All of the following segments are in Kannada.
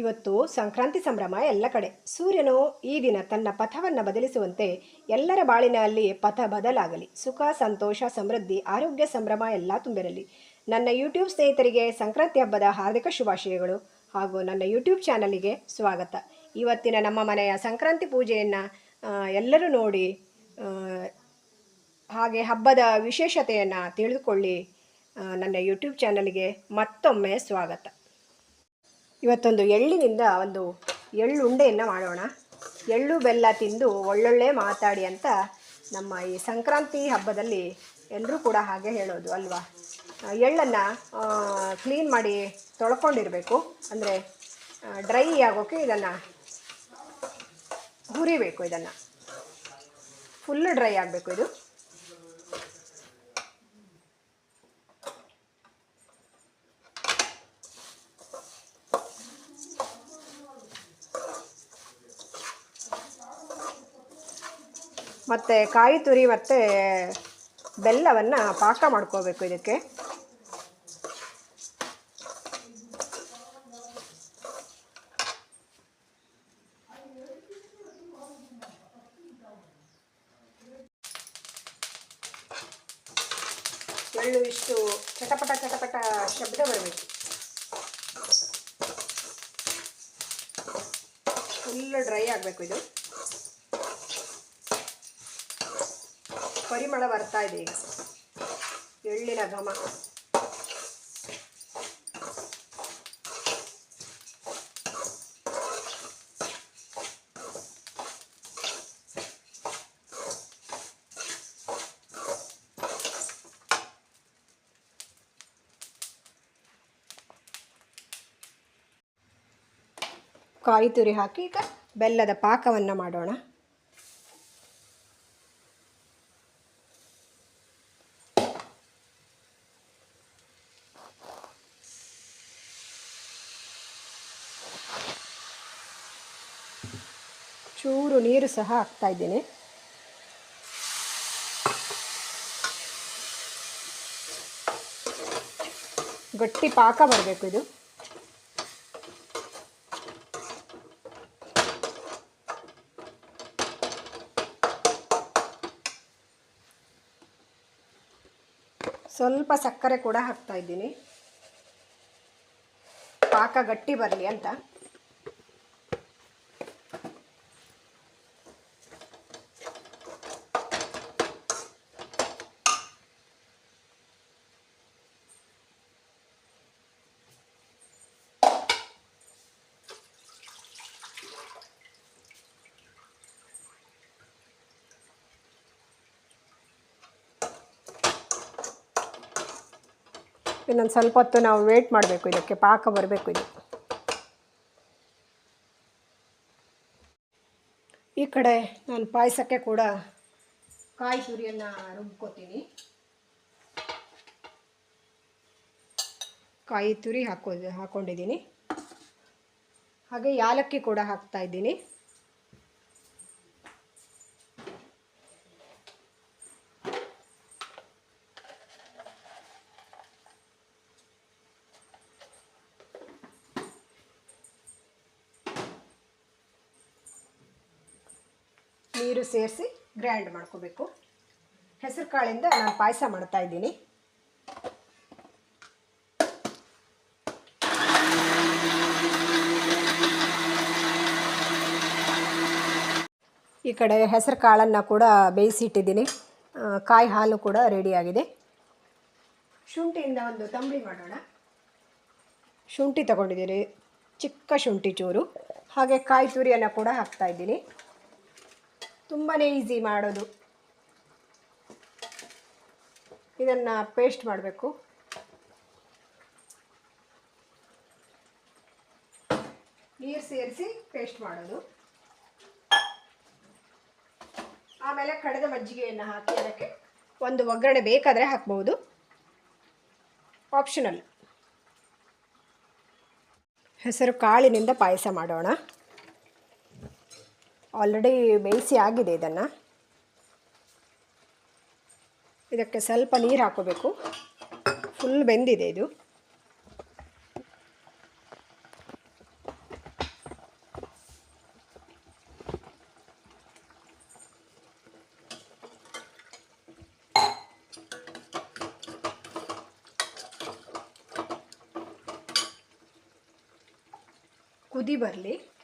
ಇವತ್ತು ಸಂಕ್ರಾಂತಿ ಸಂಭ್ರಮ ಎಲ್ಲ ಕಡೆ. ಸೂರ್ಯನು ಈ ದಿನ ತನ್ನ ಪಥವನ್ನು ಬದಲಿಸುವಂತೆ ಎಲ್ಲರ ಬಾಳಿನಲ್ಲಿ ಪಥ ಬದಲಾಗಲಿ. ಸುಖ, ಸಂತೋಷ, ಸಮೃದ್ಧಿ, ಆರೋಗ್ಯ ಸಂಭ್ರಮ ಎಲ್ಲ ತುಂಬಿರಲಿ. ನನ್ನ ಯೂಟ್ಯೂಬ್ ಸ್ನೇಹಿತರಿಗೆ ಸಂಕ್ರಾಂತಿ ಹಬ್ಬದ ಹಾರ್ದಿಕ ಶುಭಾಶಯಗಳು ಹಾಗೂ ನನ್ನ ಯೂಟ್ಯೂಬ್ ಚಾನಲಿಗೆ ಸ್ವಾಗತ. ಇವತ್ತಿನ ನಮ್ಮ ಮನೆಯ ಸಂಕ್ರಾಂತಿ ಪೂಜೆಯನ್ನು ಎಲ್ಲರೂ ನೋಡಿ ಹಾಗೆ ಹಬ್ಬದ ವಿಶೇಷತೆಯನ್ನು ತಿಳಿದುಕೊಳ್ಳಿ. ನನ್ನ ಯೂಟ್ಯೂಬ್ ಚಾನಲಿಗೆ ಮತ್ತೊಮ್ಮೆ ಸ್ವಾಗತ. ಇವತ್ತೊಂದು ಎಳ್ಳಿನಿಂದ ಒಂದು ಎಳ್ಳು ಉಂಡೆಯನ್ನು ಮಾಡೋಣ. ಎಳ್ಳು ಬೆಲ್ಲ ತಿಂದು ಒಳ್ಳೊಳ್ಳೆ ಮಾತಾಡಿ ಅಂತ ನಮ್ಮ ಈ ಸಂಕ್ರಾಂತಿ ಹಬ್ಬದಲ್ಲಿ ಎಲ್ಲರೂ ಕೂಡ ಹಾಗೆ ಹೇಳೋದು ಅಲ್ವಾ? ಎಳ್ಳನ್ನು ಕ್ಲೀನ್ ಮಾಡಿ ತೊಳ್ಕೊಂಡಿರಬೇಕು. ಅಂದರೆ ಡ್ರೈ ಆಗೋಕ್ಕೆ ಇದನ್ನು ಹುರಿಬೇಕು ಇದನ್ನು. ಫುಲ್ ಡ್ರೈ ಆಗಬೇಕು ಇದು. ಮತ್ತು ಕಾಯಿ ತುರಿ ಮತ್ತು ಬೆಲ್ಲವನ್ನು ಪಾಕ ಮಾಡ್ಕೋಬೇಕು ಇದಕ್ಕೆ. ಎಳ್ಳು ಇಷ್ಟು ಚಟಪಟ ಚಟಪಟ ಶಬ್ದ ಬರಬೇಕು. ಫುಲ್ ಡ್ರೈ ಆಗಬೇಕು ಇದು. ಪರಿಮಳ ಬರ್ತಾ ಇದೆ ಈಗ. ಎಳ್ಳಿನ ಘಮ. ಕಾಯಿ ತುರಿ ಹಾಕಿ ಈಗ ಬೆಲ್ಲದ ಪಾಕವನ್ನು ಮಾಡೋಣ ಚೂರು ನೀರು ಸಹ ಹಾಕ್ತಾ ಇದ್ದೇನೆ. ಗಟ್ಟಿ ಪಾಕ ಬರಬೇಕು ಇದು. ಸ್ವಲ್ಪ ಸಕ್ಕರೆ ಕೂಡ ಹಾಕ್ತಾ ಇದ್ದೀನಿ. ಪಾಕ ಗಟ್ಟಿ ಬರಲಿ ಅಂತ. ಇನ್ನೊಂದು ಸ್ವಲ್ಪ ಹೊತ್ತು ನಾವು ವೇಟ್ ಮಾಡಬೇಕು ಇದಕ್ಕೆ, ಪಾಕ ಬರಬೇಕು ಇದು. ಈ ಕಡೆ ನಾನು ಪಾಯಸಕ್ಕೆ ಕೂಡ ಕಾಯಿ ತುರಿಯನ್ನು ರುಬ್ಕೋತೀನಿ. ಕಾಯಿ ತುರಿ ಹಾಕೋ, ಹಾಕೊಂಡಿದ್ದೀನಿ. ಹಾಗೆ ಯಾಲಕ್ಕಿ ಕೂಡ ಹಾಕ್ತಾ ಇದ್ದೀನಿ ನೀರು ಸೇರಿಸಿ ಗ್ರ್ಯಾಂಡ್ ಮಾಡ್ಕೋಬೇಕು. ಹೆಸರು ಕಾಳಿಂದ ನಾನು ಪಾಯಸ ಮಾಡ್ತಾ ಇದ್ದೀನಿ. ಈ ಕಡೆ ಹೆಸರು ಕಾಳನ್ನು ಕೂಡ ಬೇಯಿಸಿಟ್ಟಿದ್ದೀನಿ. ಕಾಯಿ ಹಾಲು ಕೂಡ ರೆಡಿಯಾಗಿದೆ ಶುಂಠಿಯಿಂದ ಒಂದು ತಂಬಳಿ ಮಾಡೋಣ. ಶುಂಠಿ ತಗೊಂಡಿದ್ದೀನಿ. ಚಿಕ್ಕ ಶುಂಠಿ ಚೂರು. ಹಾಗೆ ಕಾಯಿ ತುರಿಯನ್ನು ಕೂಡ ಹಾಕ್ತಾ ಇದ್ದೀನಿ. ತುಂಬಾ ಈಸಿ ಮಾಡೋದು. ಇದನ್ನು ಪೇಸ್ಟ್ ಮಾಡಬೇಕು. ನೀರು ಸೇರಿಸಿ ಪೇಸ್ಟ್ ಮಾಡೋದು. ಆಮೇಲೆ ಕಡೆದ ಮಜ್ಜಿಗೆಯನ್ನು ಹಾಕಿ ಅದಕ್ಕೆ ಒಂದು ಒಗ್ಗರಣೆ ಬೇಕಾದರೆ ಹಾಕ್ಬೋದು. ಆಪ್ಷನಲ್ ಹೆಸರು ಕಾಳಿನಿಂದ ಪಾಯಸ ಮಾಡೋಣ. ಆಲ್ರೆಡಿ ಬೇಯಿಸಿ ಆಗಿದೆ ಇದನ್ನು. ಇದಕ್ಕೆ ಸ್ವಲ್ಪ ನೀರು ಹಾಕೋಬೇಕು. ಫುಲ್ ಬೆಂದಿದೆ ಇದು. ಕುದಿ ಬರಲಿ.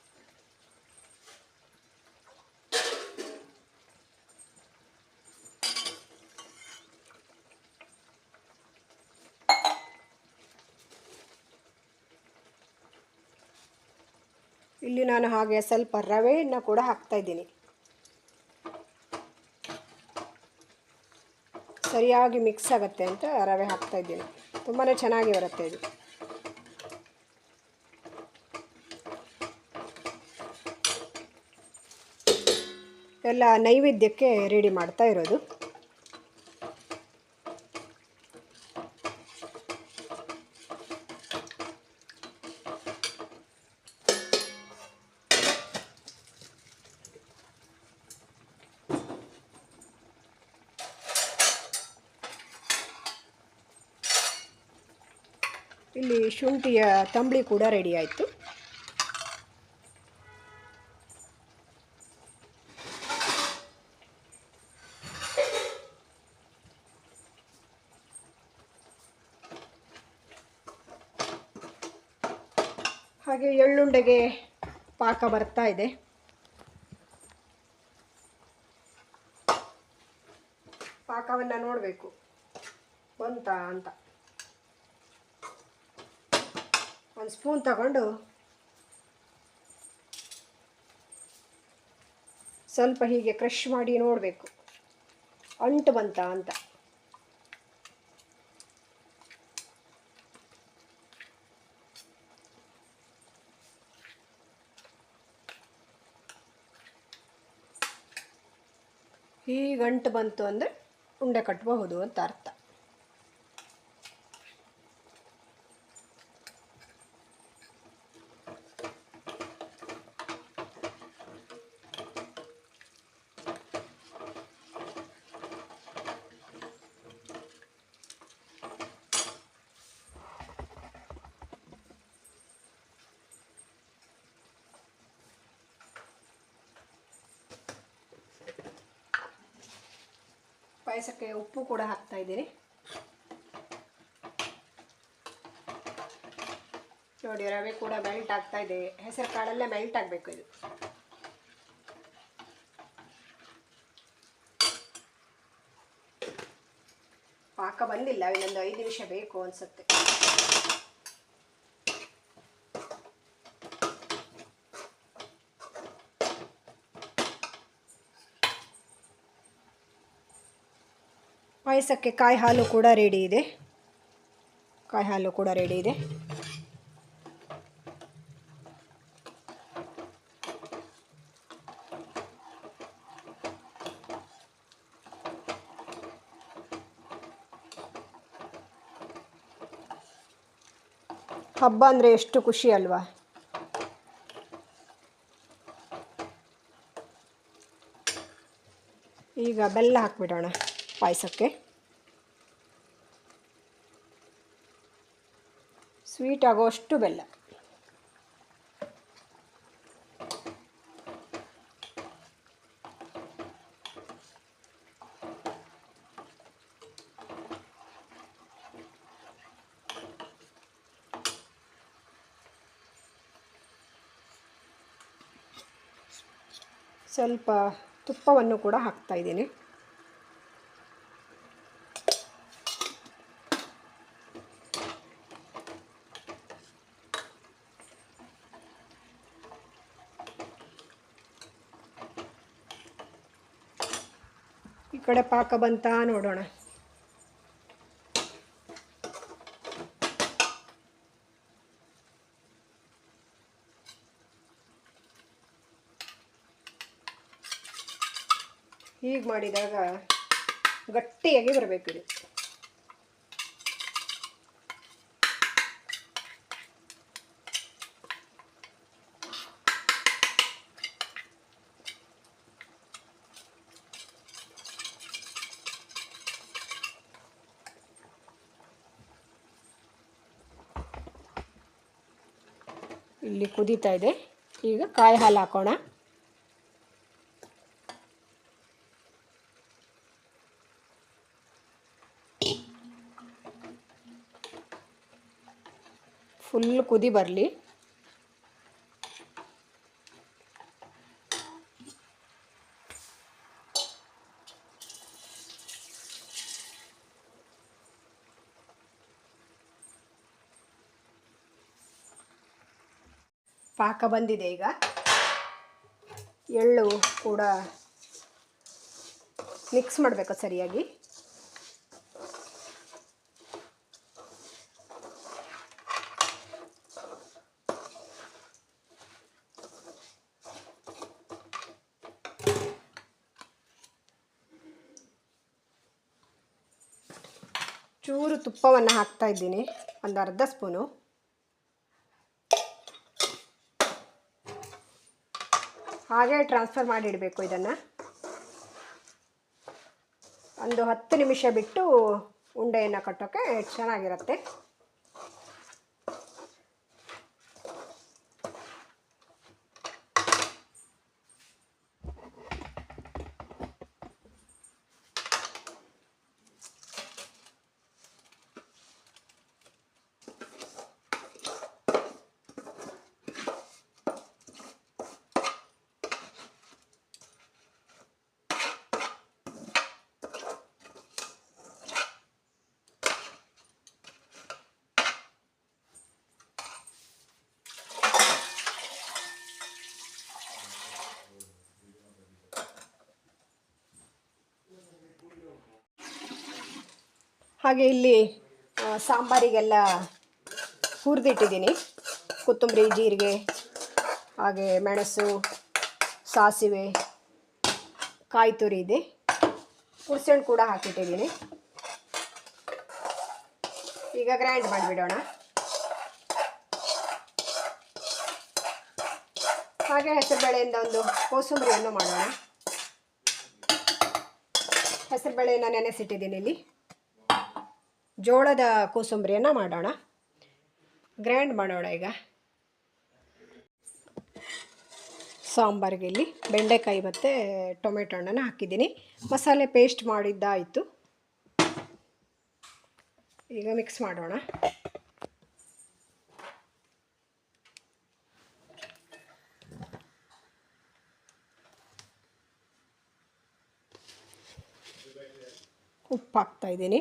ಇಲ್ಲಿ ನಾನು ಹಾಗೆ ಸ್ವಲ್ಪ ರವೆಯನ್ನು ಕೂಡ ಹಾಕ್ತಾ ಇದ್ದೀನಿ. ಸರಿಯಾಗಿ ಮಿಕ್ಸ್ ಆಗುತ್ತೆ ಅಂತ ರವೆ ಹಾಕ್ತಾ ಇದ್ದೀನಿ. ತುಂಬಾ ಚೆನ್ನಾಗಿ ಬರುತ್ತೆ ಇದು. ಎಲ್ಲ ನೈವೇದ್ಯಕ್ಕೆ ರೆಡಿ ಮಾಡ್ತಾ ಇರೋದು. ಇಲ್ಲಿ ಶುಂಠಿಯ ತಂಬಳಿ ಕೂಡ ರೆಡಿ ಆಯಿತು. ಹಾಗೆ ಎಳ್ಳುಂಡೆಗೆ ಪಾಕ ಬರ್ತಾ ಇದೆ. ಪಾಕವನ್ನು ನೋಡಬೇಕು. ಬಂತಾ ಅಂತ. ಒಂದು ಸ್ಪೂನ್ ತಗೊಂಡು ಸ್ವಲ್ಪ ಹೀಗೆ ಕ್ರಷ್ ಮಾಡಿ ನೋಡಬೇಕು. ಅಂಟು ಬಂತ ಅಂತ. ಹೀಗೆ ಅಂಟು ಬಂತು ಅಂದರೆ ಉಂಡೆ ಕಟ್ಟಬಹುದು ಅಂತ ಅರ್ಥ. ಪಾಯಸಕ್ಕೆ ಉಪ್ಪು ಕೂಡ ಹಾಕ್ತಾ ಇದ್ದೀನಿ. ನೋಡಿ, ರವೆ ಕೂಡ ಮೆಲ್ಟ್ ಆಗ್ತಾ ಇದೆ. ಹೆಸರು ಕಾಳಲ್ಲೇ ಮೆಲ್ಟ್ ಆಗಬೇಕು ಇದು. ಪಾಕ ಬಂದಿಲ್ಲ, ಇನ್ನೊಂದು ಐದು ನಿಮಿಷ ಬೇಕು ಅನ್ಸುತ್ತೆ. ಪಾಯಸಕ್ಕೆ ಕಾಯಿ ಹಾಲು ಕೂಡ ರೆಡಿ ಇದೆ. ಕಾಯಿ ಹಾಲು ಕೂಡ ರೆಡಿ ಇದೆ. ಹಬ್ಬ ಅಂದರೆ ಎಷ್ಟು ಖುಷಿ ಅಲ್ವಾ? ಈಗ ಬೆಲ್ಲ ಹಾಕ್ಬಿಡೋಣ. ಪಾಯಸಕ್ಕೆ. ಸ್ವೀಟ್ ಆಗೋಷ್ಟು ಬೆಲ್ಲ. ಸ್ವಲ್ಪ ತುಪ್ಪವನ್ನು ಕೂಡ ಹಾಕ್ತಾ ಕಡೆ ಪಾಕ ಬಂತಾ ನೋಡೋಣ. ಹೀಗೆ ಮಾಡಿದಾಗ ಗಟ್ಟಿಯಾಗಿ ಬರಬೇಕು ಇದು ಇಲ್ಲಿ ಕುದೀತಾ ಇದೆ. ಈಗ ಕಾಯಿ ಹಾಲು ಹಾಕೋಣ. ಫುಲ್ ಕುದಿ ಬರಲಿ. ಪಾಕ ಬಂದಿದೆ ಈಗ. ಎಳ್ಳು ಕೂಡ ಮಿಕ್ಸ್ ಮಾಡಬೇಕು ಸರಿಯಾಗಿ. ಚೂರು ತುಪ್ಪವನ್ನು ಹಾಕ್ತಾ ಇದ್ದೀನಿ. ಒಂದು ಅರ್ಧ ಸ್ಪೂನು. ಹಾಗೆ ಟ್ರಾನ್ಸ್ಫರ್ ಮಾಡಿ ಇಡಬೇಕು ಇದನ್ನು. ಒಂದು ಹತ್ತು ನಿಮಿಷ ಬಿಟ್ಟು ಉಂಡೆಯನ್ನು ಕಟ್ಟೋಕ್ಕೆ ಚೆನ್ನಾಗಿರುತ್ತೆ. ಹಾಗೆ ಇಲ್ಲಿ ಸಾಂಬಾರಿಗೆಲ್ಲ ಹುರಿದಿಟ್ಟಿದ್ದೀನಿ. ಕೊತ್ತಂಬರಿ, ಜೀರಿಗೆ, ಹಾಗೆ ಮೆಣಸು, ಸಾಸಿವೆ, ಕಾಯಿ ತುರಿ ಇದೆ. ಹುಣಸೆಹಣ್ಣು ಕೂಡ ಹಾಕಿಟ್ಟಿದ್ದೀನಿ. ಈಗ ಗ್ರ್ಯಾಂಡ್ ಮಾಡಿಬಿಡೋಣ. ಹಾಗೆ ಹೆಸರುಬೇಳೆಯಿಂದ ಒಂದು ಕೋಸಂಬರಿಯನ್ನು ಮಾಡೋಣ. ಹೆಸರುಬೇಳೆಯನ್ನು ನೆನೆಸಿಟ್ಟಿದ್ದೀನಿ ಇಲ್ಲಿ. ಜೋಳದ ಕೋಸಂಬರಿಯನ್ನು ಮಾಡೋಣ. ಗ್ರ್ಯಾಂಡ್ ಮಾಡೋಣ ಈಗ. ಸಾಂಬಾರಿಗೆ ಇಲ್ಲಿ ಬೆಂಡೆಕಾಯಿ ಮತ್ತು ಟೊಮೆಟೊ ಹಣ್ಣನ್ನು ಹಾಕಿದ್ದೀನಿ. ಮಸಾಲೆ ಪೇಸ್ಟ್ ಮಾಡಿದ್ದಾಯಿತು. ಈಗ ಮಿಕ್ಸ್ ಮಾಡೋಣ. ಉಪ್ಪು ಹಾಕ್ತಾ ಇದ್ದೀನಿ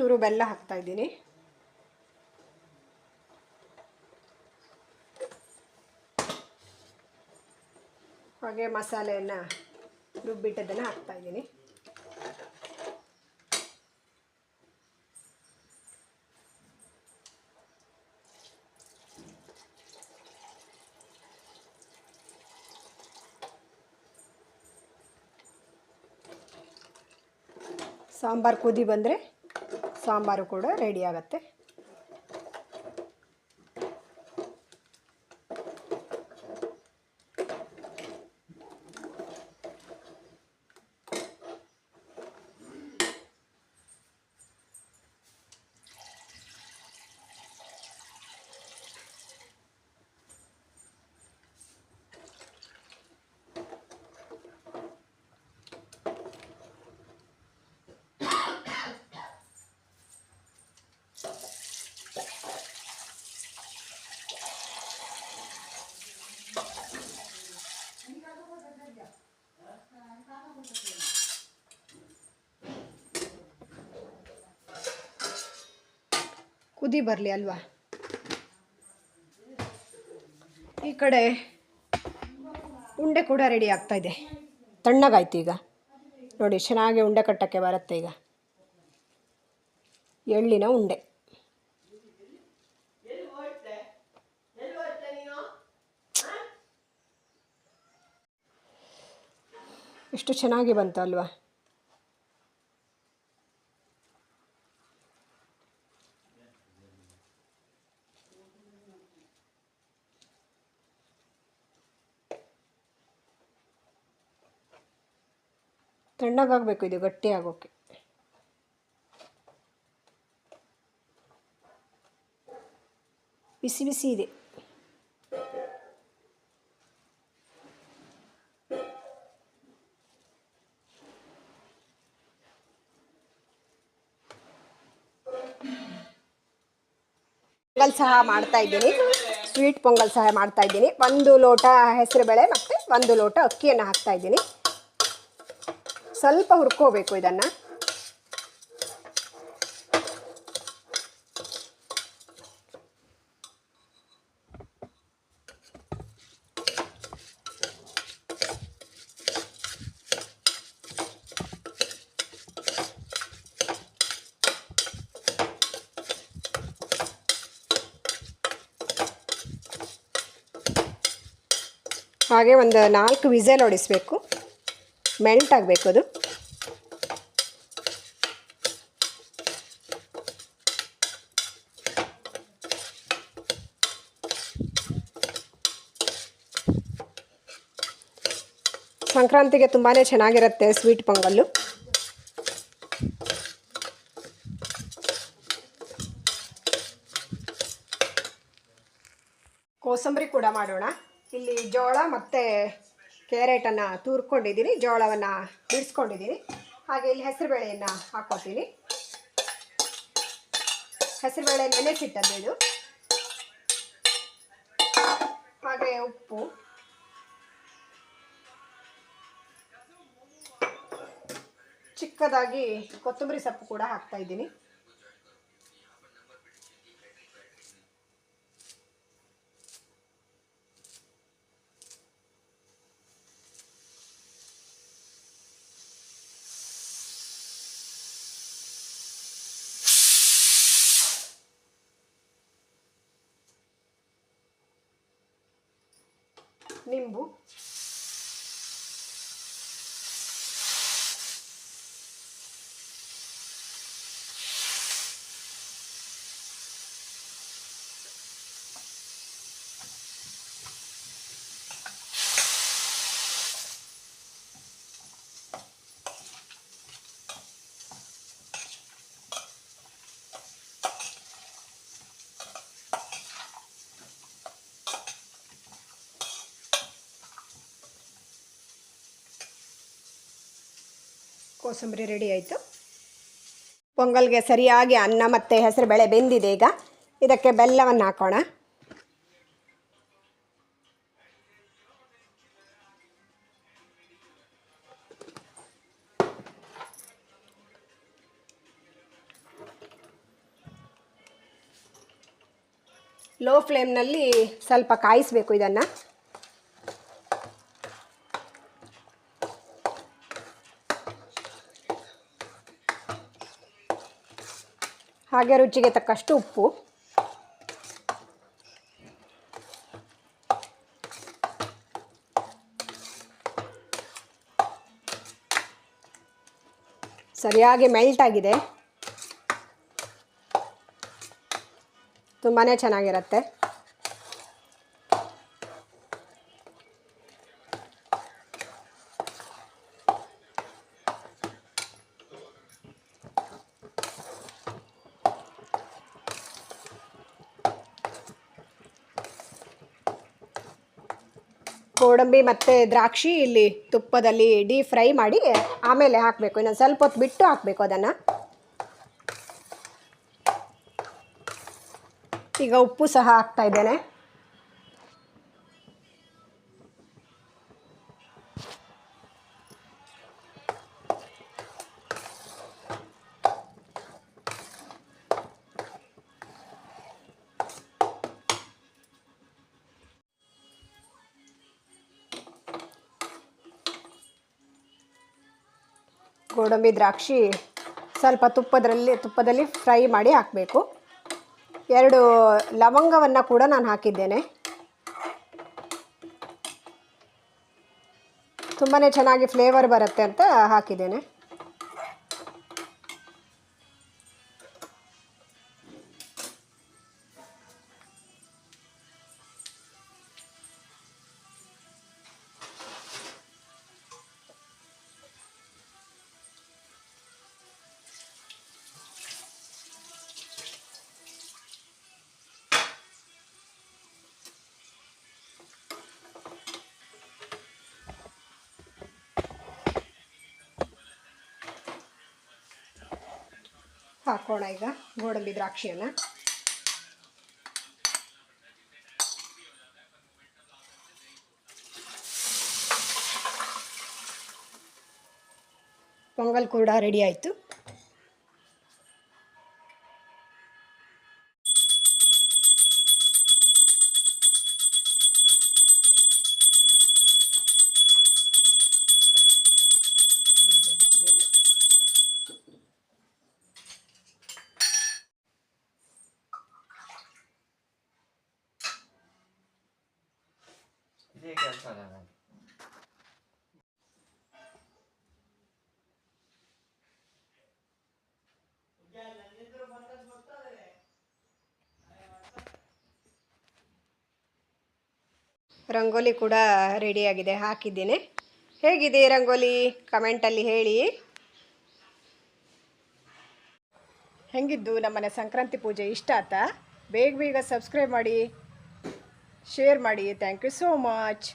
ಚೂರೇ ಬೆಲ್ಲ ಹಾಕ್ತಾ ಇದ್ದೀನಿ. ಹಾಗೆ ಮಸಾಲೆಯನ್ನು ರುಬ್ಬಿಟ್ಟದನ್ನು ಹಾಕ್ತಾ ಇದ್ದೀನಿ. ಸಾಂಬಾರು ಕುದಿ ಬಂದರೆ ಸಾಂಬಾರು ಕೂಡ ರೆಡಿ ಆಗುತ್ತೆ. ಕುದಿ ಬರಲಿ ಅಲ್ವಾ? ಈ ಕಡೆ ಉಂಡೆ ಕೂಡ ರೆಡಿ ಆಗ್ತಾ ಇದೆ. ತಣ್ಣಗಾಯ್ತು ಈಗ. ನೋಡಿ, ಚೆನ್ನಾಗಿ ಉಂಡೆ ಕಟ್ಟಕ್ಕೆ ಬರುತ್ತೆ ಈಗ. ಎಳ್ಳಿನ ಉಂಡೆ. ಎಷ್ಟು ಚೆನ್ನಾಗಿ ಬಂತು ಅಲ್ವಾ? ತಣ್ಣಗಾಗಬೇಕು ಇದು ಗಟ್ಟಿ ಆಗೋಕ್ಕೆ ಬಿಸಿ ಬಿಸಿ ಇದೆ. ಪೊಂಗಲ್ ಸಹ ಮಾಡ್ತಾ ಇದ್ದೀನಿ. ಸ್ವೀಟ್ ಪೊಂಗಲ್ ಸಹ ಮಾಡ್ತಾ ಇದ್ದೀನಿ. ಒಂದು ಲೋಟ ಹೆಸರುಬೇಳೆ ಮತ್ತೆ ಒಂದು ಲೋಟ ಅಕ್ಕಿಯನ್ನು ಹಾಕ್ತಾ ಇದ್ದೀನಿ. ಸ್ವಲ್ಪ ಹುರ್ಕೋಬೇಕು ಇದನ್ನು. ಹಾಗೆ ಒಂದು ನಾಲ್ಕು ವಿಸೆಲ್ ಹೊಡಿಸ್ಬೇಕು. ಮೆಲ್ಟ್ ಆಗಬೇಕು ಅದು. ಸಂಕ್ರಾಂತಿಗೆ ತುಂಬಾ ಚೆನ್ನಾಗಿರುತ್ತೆ ಸ್ವೀಟ್ ಪೊಂಗಲ್ಲು. ಕೋಸಂಬರಿ ಕೂಡ ಮಾಡೋಣ. ಇಲ್ಲಿ ಜೋಳ ಮತ್ತು ಕ್ಯಾರೆಟನ್ನು ತೂರ್ಕೊಂಡಿದ್ದೀನಿ, ಜೋಳವನ್ನು ಬಿಡಿಸ್ಕೊಂಡಿದ್ದೀನಿ. ಹಾಗೆ ಇಲ್ಲಿ ಹೆಸರುಬೇಳೆಯನ್ನು ಹಾಕ್ಕೊತೀನಿ ಹೆಸರುಬೇಳೆ ನೆನೆಸಿಟ್ಟದ್ದು ಇದು. ಹಾಗೆ ಉಪ್ಪು. ಚಿಕ್ಕದಾಗಿ ಕೊತ್ತಂಬರಿ ಸೊಪ್ಪು ಕೂಡ ಹಾಕ್ತಾ ಇದ್ದೀನಿ. ಕೋಸಂಬರಿ ರೆಡಿ ಆಯಿತು. ಪೊಂಗಲ್ಗೆ ಸರಿಯಾಗಿ ಅನ್ನ ಮತ್ತು ಹೆಸರುಬೇಳೆ ಬೆಂದಿದೆ ಈಗ. ಇದಕ್ಕೆ ಬೆಲ್ಲವನ್ನು ಹಾಕೋಣ. ಲೋ ಫ್ಲೇಮ್ನಲ್ಲಿ ಸ್ವಲ್ಪ ಕಾಯಿಸಬೇಕು ಇದನ್ನು. ಹಾಗೆ ರುಚಿಗೆ ತಕ್ಕಷ್ಟು ಉಪ್ಪು. ಸರಿಯಾಗಿ ಮೆಲ್ಟ್ ಆಗಿದೆ. ತುಂಬಾ ಚೆನ್ನಾಗಿರುತ್ತೆ. ಗೋಡಂಬಿ ಮತ್ತು ದ್ರಾಕ್ಷಿ ಇಲ್ಲಿ ತುಪ್ಪದಲ್ಲಿ ಡೀಪ್ ಫ್ರೈ ಮಾಡಿ ಆಮೇಲೆ ಹಾಕಬೇಕು. ಇನ್ನೊಂದು ಸ್ವಲ್ಪ ಹೊತ್ತು ಬಿಟ್ಟು ಹಾಕಬೇಕು ಅದನ್ನು. ಈಗ ಉಪ್ಪು ಸಹ ಹಾಕ್ತಾ ಇದ್ದೇನೆ. ಗೋಡಂಬಿ ದ್ರಾಕ್ಷಿ ಸ್ವಲ್ಪ ತುಪ್ಪದಲ್ಲಿ ತುಪ್ಪದಲ್ಲಿ ಫ್ರೈ ಮಾಡಿ ಹಾಕಬೇಕು. ಎರಡು ಲವಂಗವನ್ನು ಕೂಡ ನಾನು ಹಾಕಿದ್ದೇನೆ. ತುಂಬಾ ಚೆನ್ನಾಗಿ ಫ್ಲೇವರ್ ಬರುತ್ತೆ ಅಂತ ಹಾಕಿದ್ದೇನೆ. ಹಾಕೋಣ ಈಗ ಗೋಡಂಬಿ ದ್ರಾಕ್ಷಿಯನ್ನು. ಪೊಂಗಲ್ ಕೂಡ ರೆಡಿ ಆಯಿತು. ನನಗೆ ರಂಗೋಲಿ ಕೂಡ ರೆಡಿಯಾಗಿದೆ, ಹಾಕಿದ್ದೇನೆ. ಹೇಗಿದೆ ರಂಗೋಲಿ? ಕಮೆಂಟಲ್ಲಿ ಹೇಳಿ. ಹೆಂಗಿದ್ದು ನಮ್ಮನೆ ಸಂಕ್ರಾಂತಿ ಪೂಜೆ? ಇಷ್ಟ ಆತ? ಬೇಗ ಬೇಗ ಸಬ್ಸ್ಕ್ರೈಬ್ ಮಾಡಿ. ಶೇರ್ ಮಾಡಿ. Thank you so much